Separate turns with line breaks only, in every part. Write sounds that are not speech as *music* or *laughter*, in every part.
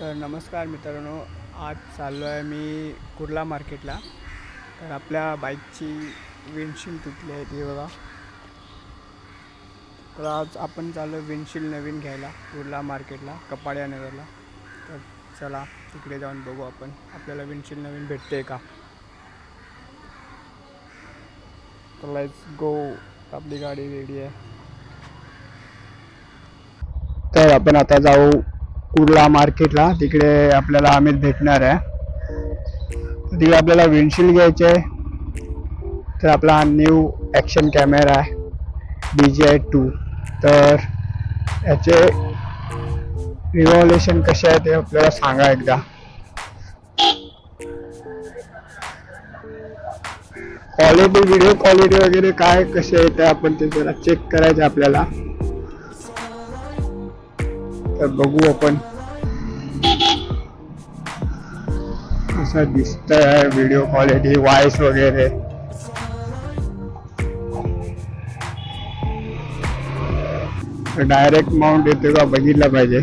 तर नमस्कार मित्रांनो आज चाललो आहे मी कुर्ला मार्केटला. तर आपल्या बाईकची विंडशील्ड तुटली आहे ती बघा. तर आज आपण चाललो विंडशील्ड नवीन घ्यायला कुर्ला मार्केटला कपाड्या नगरला. तर चला तिकडे जाऊन बघू आपण. आपल्याला विंडशील्ड नवीन भेटते का? तर लेट्स गो आपली गाडी रेडी आहे. तर आपण आता जाऊ कुर्ला मार्केटला. तिकडे आपल्याला आम्ही भेटणार आहे. तिकडे आपल्याला विंडशील्ड घ्यायचे आहे. तर आपला न्यू ॲक्शन कॅमेरा आहे. डी जी आय टू तर याचे रिव्हॉल्युशन कसे आहे ते आपल्याला सांगा एकदा. क्वालिटी व्हिडिओ क्वालिटी वगैरे काय कसे आहे ते आपण ते जरा चेक करायचं आपल्याला. तर बघू आपण. कसा दिसत आहे व्हिडिओ क्वालिटी वॉइस वगैरे. डायरेक्ट माउंट येतो का बघितला पाहिजे.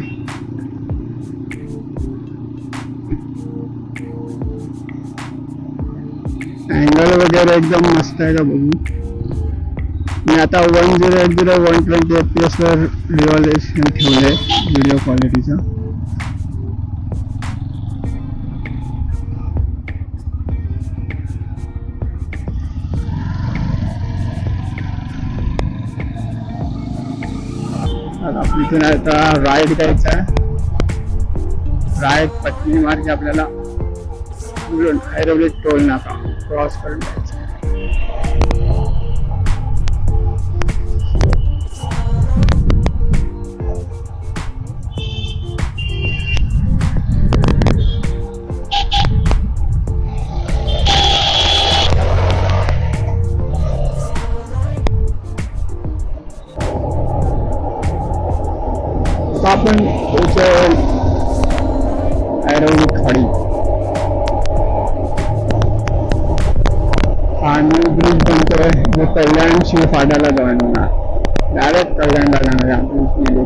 अँगल वगैरे एकदम मस्त आहे का बघू. मी आता one zero eight zero one twenty F P एसवर resolution ठेवले व्हिडिओ क्वालिटीचं आता इथून आता राईट द्यायचा आहे. राईट पत्नी मार्ग आपल्याला उलट टोल नाका क्रॉस करून जायचं. कल्याण शिवफाट्याला जॉईन होणार डायरेक्ट कल्याणला जाणार आहे आपण इथून गेलो.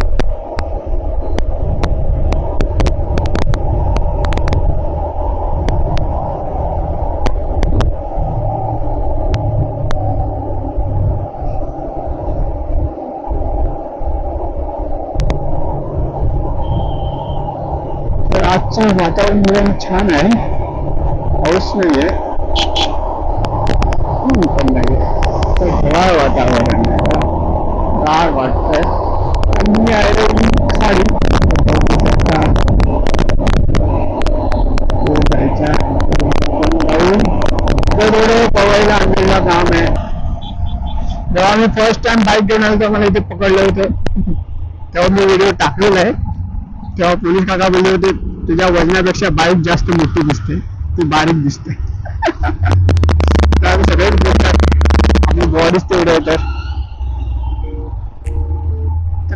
तर आजचं वातावरण एकदम छान आहे पाऊस नाहीये ऊन पण नाहीये तर ढगाळ वातावरण तो आणलेलं काम आहे जेव्हा मी फ़र्स्ट टाइम बाईक घेऊन आलो तेव्हा मला इथे पकडलं होतं तेव्हा मी व्हिडिओ टाकलेला आहे तेव्हा पोलीस काका बोलले होते तुझ्या वजनापेक्षा बाईक जास्त मोठी दिसते तू बारीक दिसते बॉडीच तेवढं आहे तर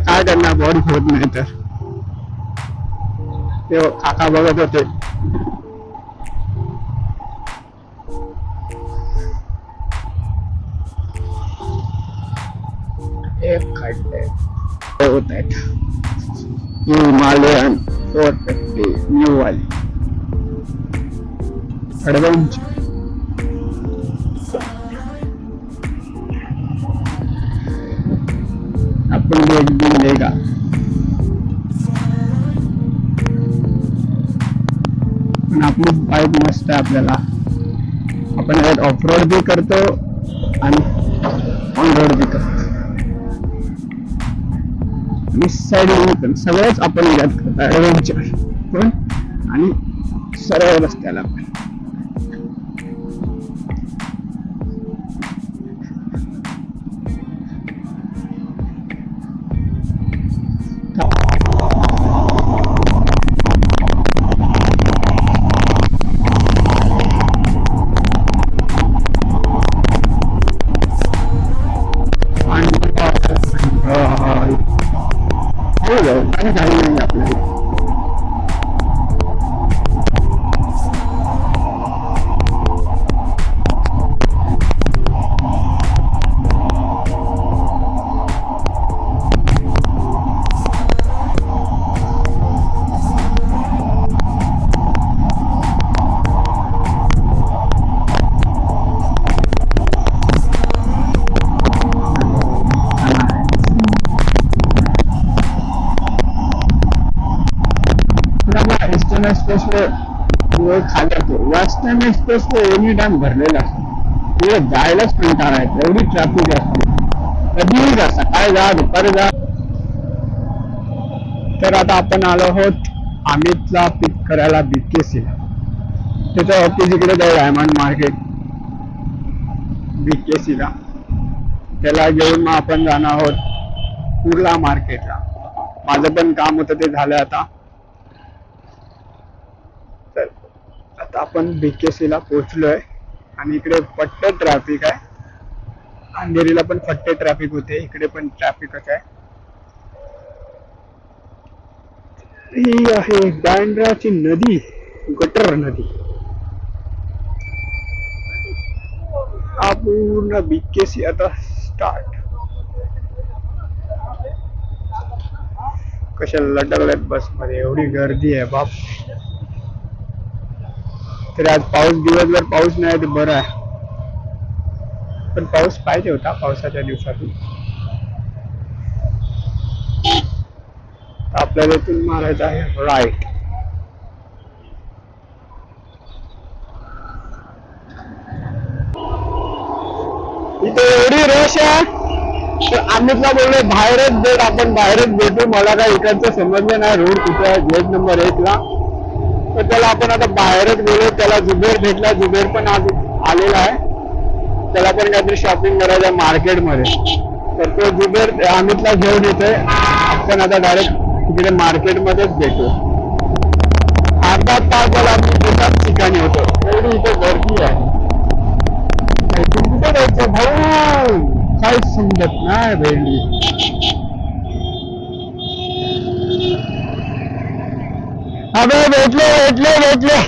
काय करणार? बॉडी होत नाही तर. ते काका बघत होते. आहेत. हिमालयन फोर फिफ्टी न्यू वाली अडवांची आपण पण आपली बाईक मस्त आहे आपल्याला. आपण यात ऑफ रोड बी करतो आणि ऑन रोड बी करतो. मिस साईड पण सगळंच आपण यात करतो. ॲडव्हेंचर पण आणि सरळ रस्त्याला पण. वेस्टर्न एव्हरी टाइम भरलेला असतो. तिथे जायलाच कंटाळा येतो. एवढी ट्रॅफिक असते. कधीही जा सकाळी जा दुपारी जा. तर आता आपण आलो आहोत अमितला पिक करायला बीकेसीला त्याच्या ऑफिस इकडे जाऊ डायमंड मार्केट बीकेसीला त्याला घेऊन मग आपण जाणार आहोत कुर्ला मार्केटला माझं पण काम होतं ते झालं आता तर आता आपण बीकेसीला पोहोचलोय. आणि इकडे फट्ट ट्रॅफिक आहे. अंधेरीला पण फट्टे ट्रॅफिक होते. इकडे पण ट्रॅफिकच आहे. ही आहे बँड्राची नदी गटर नदी. हा पूर्ण बीकेसी आता स्टार्ट कशा लटकल्यात बसमध्ये? एवढी गर्दी आहे बाप. तरी आज पाऊस दिवसभर पाऊस नाही ते बरं आहे. पण पाऊस पाहिजे होता पावसाच्या दिवसातून. आपल्याला इथून मारायचं आहे राईट इथे एवढी रश आहे तर अमितला बोललो बाहेरच भेट आपण बाहेरच भेटू. मला काय इकडचं समजलं नाही. रोड कुठे आहे? गेट नंबर एक ला. तर त्याला आपण आता बाहेरच गेलो त्याला जुबेर भेटला जुबेर पण आज आलेला आहे. त्याला पण काहीतरी शॉपिंग करायचं आहे मार्केटमध्ये. तर तो जुबेर अमितला घेऊन येतोय. आपण आता डायरेक्ट तिकडे मार्केटमध्येच भेटू. अर्धा तास झाला आम्ही एकाच ठिकाणी होतो. एवढी इथे गर्दी आहे. कुठे जायचं? भाऊ काहीच समजत नाही भेंडी अबे भेटले भेटले भेटले.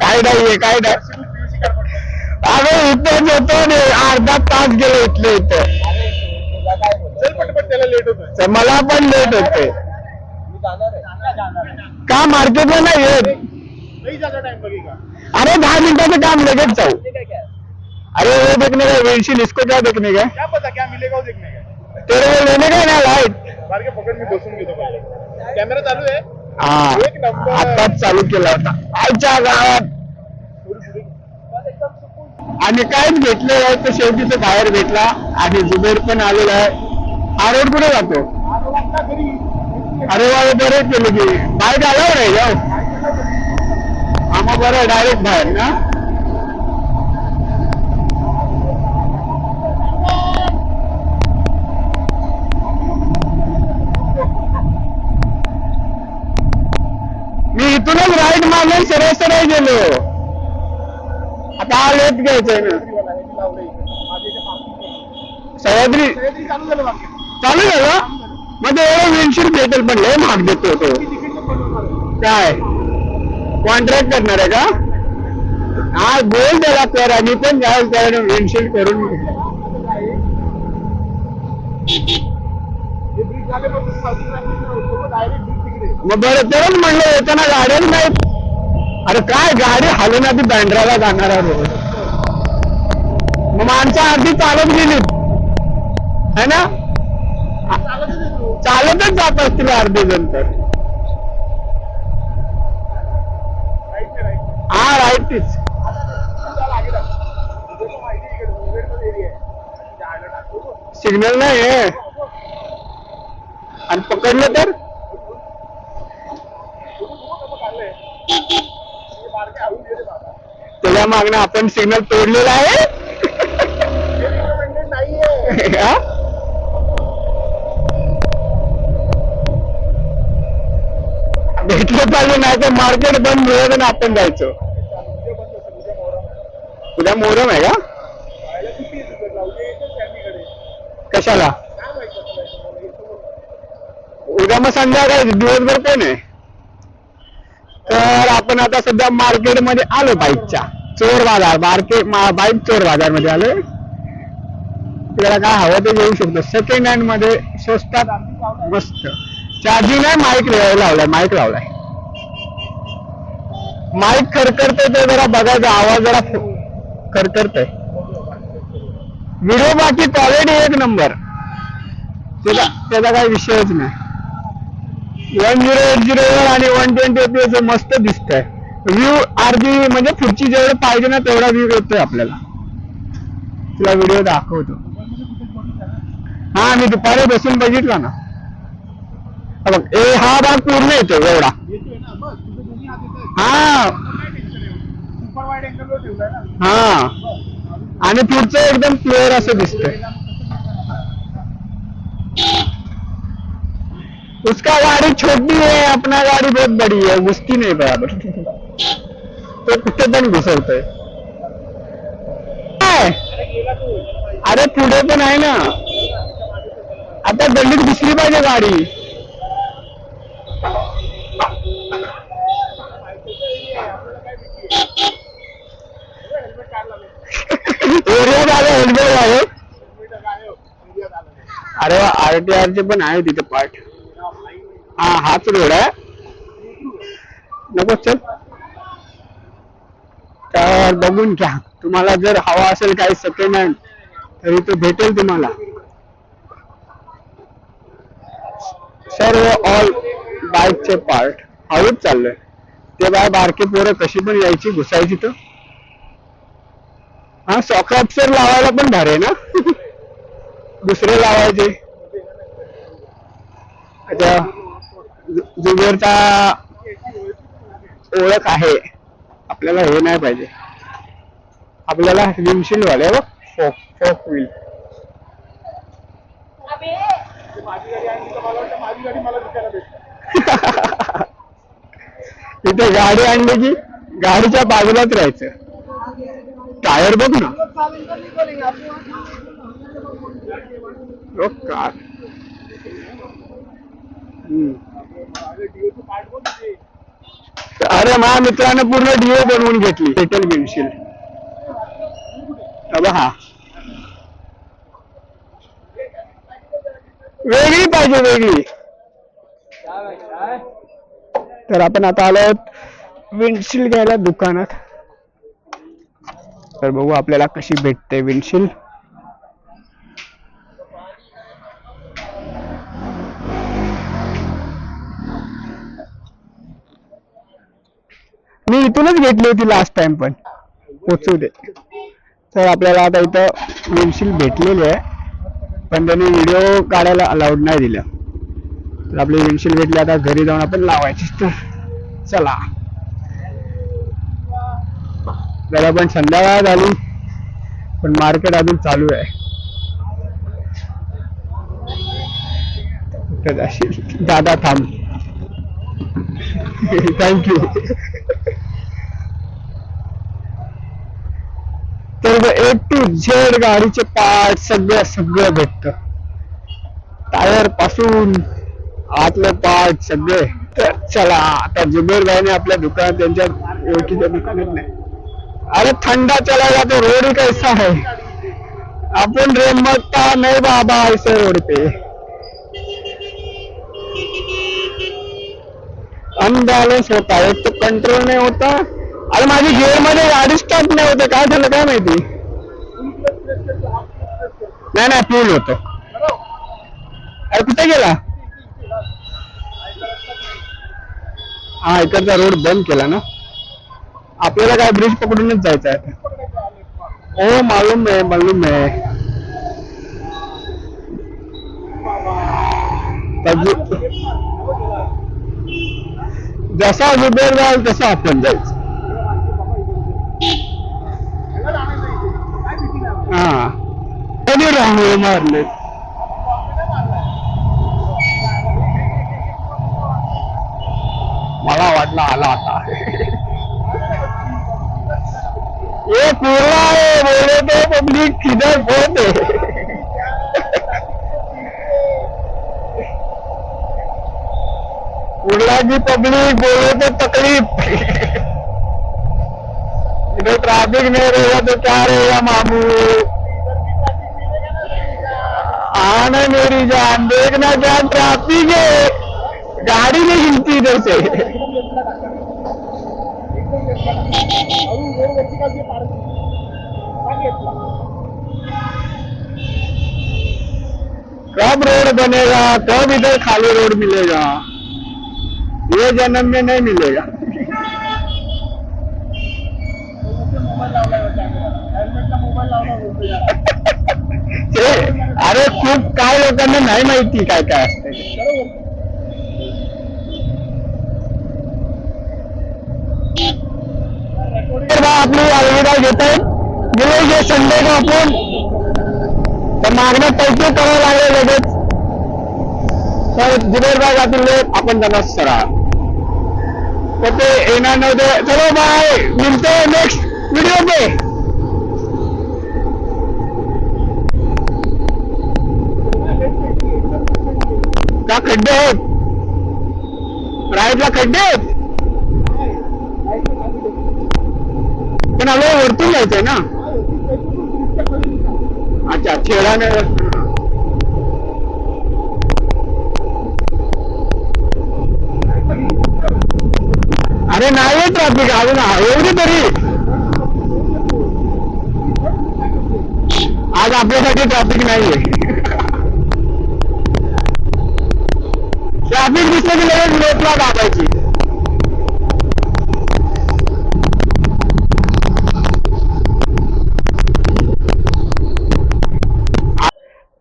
काय नाहीये काय नाही. अरे इथेच येतो ने अर्धा तास गेलो इथले इथे. मला पण लेट होते. का मार्केटला नाही येत? अरे दहा मिनिटाचं काम लगेच जाऊ. अरे वो देखने का विंडशील इसको क्या देखने का?
क्या पता क्या मिलेगा वो देखने का?
तेरे को लेने का ना लाइट
बार के पकड मी बसून घेतो पहिले कॅमेरा चालू आहे
हा।
एक नंबर.
आताच चालू केला होता। आजच्या गावात आणि कायच भेटले तर शेवटी तो बाहेर भेटला. आणि जुबेर पण आलेला आहे. हा रोड कुठे जातो? अरे वा बरे केले की. बाहेर आल्यावर आहे जाऊ. हा मग बरं डायरेक्ट बाहेर ना? मी इथूनच राईट मारले सरळ सरळ गेलो. आता लेट घ्यायचंय ना. सह्याद्री.
चालू झालं?
मग ते विंडशीट भेटेल पण लय महाग देतो तो. काय? कॉन्ट्रॅक्ट करणार आहे का? हा बोल त्याला कर आणि पण जायला त्याला करून घे.
हे ब्रिज झाल्यापासून डायरेक्ट ब्रिज तिकडे
मग बरं तेच म्हणलं येताना गाड्याच नाहीत. अरे काय गाडी हलून आधी बँड्राला जाणार आहे रोज. मग माणसं आधी चालत गेली है ना?
चालतच
जात असतील अर्धे जण तर.
राईट राईट
हा राईटीच
माहिती
सिग्नल नाही आणि पकडलं तर? त्याच्या मागणं आपण सिग्नल तोडलेला आहे. भेटलं पाहिजे नाही तर मार्केट बंद मिळत आणि आपण जायचो. उद्या मोहरम आहे का? कशाला? उद्या मग संध्याकाळी दिवसभर कोण आहे? तर आपण आता सध्या मार्केटमध्ये आलो बाईकच्या. चोर बाजार मार्केट बाईक चोर बाजारमध्ये आलोय. आपल्याला काय हवं ते घेऊ शकतो. सेकंड हँडमध्ये स्वस्तात मस्त. चार्जिंग आहे माईक लावलाय माईक लावलाय. माईक खरखरतोय ते जरा बघायचा आवाज जरा खरखरतोय. व्हिडिओ बाकी क्वालिटी एक नंबर त्याचा त्याचा काही विषयच नाही. वन झिरो एट झिरो आणि वन ट्वेंटी एपीएस मस्त दिसतंय. व्ह्यू अर्धी म्हणजे पुढची जेवढं पाहिजे ना तेवढा व्ह्यू येतोय आपल्याला. तुला व्हिडिओ दाखवतो. हा मी दुपारी बसून बघितला ना. बघ ए हा भाग पूर्ण येतो एवढा. हा. हा. आणि पुढचं एकदम क्लिअर असं दिसतंय. उसका गाड़ी छोटी है अपना गाड़ी बहुत बड़ी है घुसती नहीं बराबर तो कुठे पण घुसवतोय काय?
अरे गेला तू
अरे पुढे पण आहे ना आता गल्लीत घुसली पाहिजे गाडी।
आपल्याला काय भीती हेल्मेट काढला
एरिया झालं हेल्मेट आहे
हेल्मेट काय इंडियात आलं
अरे आर टी आर चे पण आहे तिथे पार्ट। हा हाच रोड आहे. नको चल. तर बघून घ्या. तुम्हाला जर हवा असेल काही सेकंड हँड तरी तो भेटेल तुम्हाला. सर्व ऑल बाईकचे पार्ट हळूच चाललोय. ते बाय बारके पोरं कशी पण यायची घुसायची तर. हा सर लावायला पण भारी आहे ना? *laughs* दुसरे लावायचे. अच्छा. जु- ओळख आहे. आपल्याला हे नाही पाहिजे. आपल्याला विमशील वाले हो. हो, हो, बघ फोक फोक व्हील इथे गाडी आणली की गाडीच्या बाजूलाच राहायचं. टायर बघ ना. कार हम्म.
डीओचं पार्ट कोण ते
अरे माझ्या मित्रानं पूर्ण डीओ बनवून घेतली. सेटल विंडशील हा वेगळी पाहिजे वेगळी. तर आपण आता आलो विंडशील घ्यायला दुकानात. तर बघू आपल्याला कशी भेटते विंडशील मी इथूनच घेतली होती लास्ट टाइम पण. पोचू दे. तर आपल्याला आता इथं विमशील भेटलेली आहे. पण त्यांनी व्हिडिओ काढायला अलाउड नाही दिलं. तर आपली विमशील भेटली आता घरी जाऊन आपण लावायची. तर चला. जरा पण संध्याकाळ झाली पण मार्केट अजून चालू आहे. दादा थांब. *laughs* थँक्यू तर ए टू झेड गाडीचे पार्ट सगळं सगळं भेटत. टायरपासून आतले पार्ट सगळे. तर चला आता जुबेर भाईने आपल्या दुकानात त्यांच्या ओळखीच्या दुकानात नाही. अरे थंडा चला जातो रोड ही कैसा है? आपण रेमता नाही बाबा ऐसे रोड पे. अनबॅलन्स होता एक तो कंट्रोल नाही होता. अरे माझी गेअरमध्ये गाडी स्टार्ट नाही होते. काय झालं काय माहिती? नाही नाही फुल होतो. अरे कुठे गेला? हा इकडचा रोड बंद केला ना. आपल्याला काय ब्रिज पकडूनच जायचं आहे ओ हो, मालूम आहे मालूम आहे. जसा जुबेर जाईल तसा आपण जायचं
काय भीती नाही
हा कधी रांगोळी मारले मला वाटलं आला आता. ये पूरा है बोले तो पब्लिक किधर बहुत है कुर्ला की पब्लिक बोले तो तकलीफ. इधर ट्रैफिक नहीं रहेगा तो क्या रहेगा मामू आना मेरी जान, देखना क्या ट्रैफ़िक है। गाड़ी नहीं हिलती इधर से कब रोड बनेगा, कब इधर खाली रोड मिलेगा? ये जन्म में नहीं मिलेगा। लोकांना नाही माहिती काय काय असतं आपली अलविदा घेत आहेत मिळेल संडे का आपण तर मागण्या पैसे करावं लागले लगेच. तर जुबेरबागातील लोक आपण त्यांना सरा तर ते येणार नव्हते. चलो बाय मिळते नेक्स्ट व्हिडिओ पे का खड्डे आहेत. राईटला खड्डे आहेत. पण आपल्याला वरतून जायचंय ना. अच्छा छेडाने अरे नाही ट्रॅफिक अजून एवढी तरी. आज आपल्यासाठी ट्रॅफिक नाहीये. ट्रॅफिक लगेच दाबायची.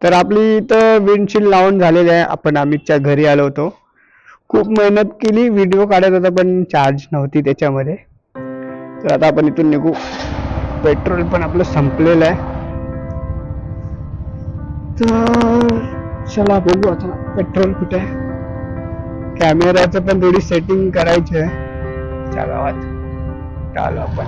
तर आपली इथं विंडशील्ड लावून झालेली आहे. आपण अमितच्या घरी आलो होतो. खूप मेहनत केली. व्हिडिओ काढत होता पण चार्ज नव्हती त्याच्यामध्ये. तर आता आपण इथून निघू. पेट्रोल पण आपलं संपलेलं आहे. तर चला बघू आता पेट्रोल कुठे आहे. कॅमेराचं पण थोडी सेटिंग करायची आहे. त्या गावात आपण.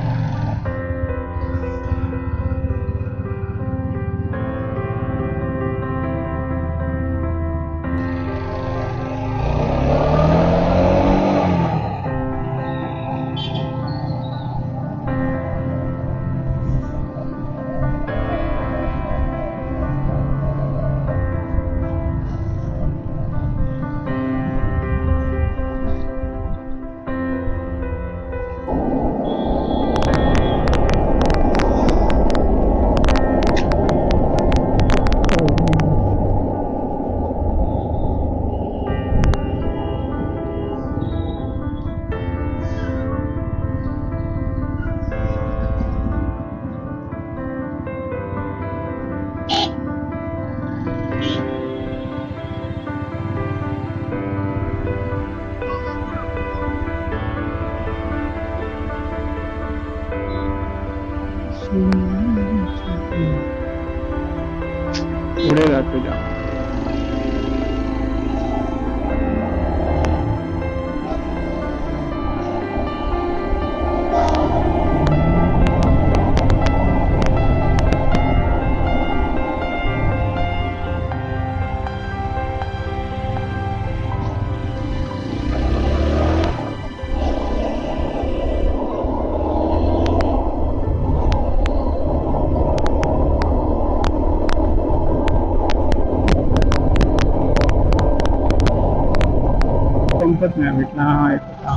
नाही भेटला हा एक होता.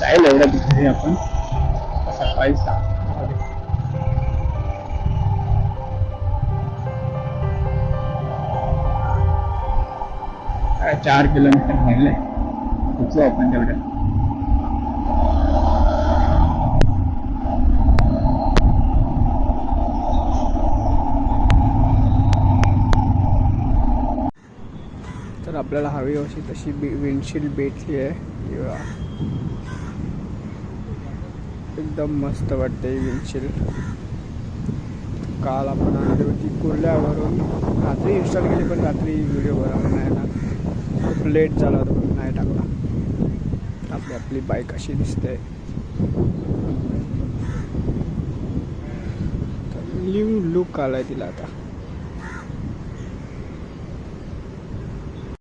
जाईल एवढ्या तिथे आपण. सकाळी सहा चार किलोमीटर राहिले. पोचू आपण तेवढ्या तर आपल्याला हवी अशी तशी बी विंडशील्ड भेटली आहे. हे एकदम मस्त वाटते विंडशील्ड काल आपण आणली होती कुर्ल्यावरून. रात्री इन्स्टॉल केली पण रात्री व्हिडिओ बनवला नाही ना. खूप लेट झाला होता म्हणून नाही टाकला. आपली आपली बाईक अशी दिसते न्यू लुक आलाय तिला आता.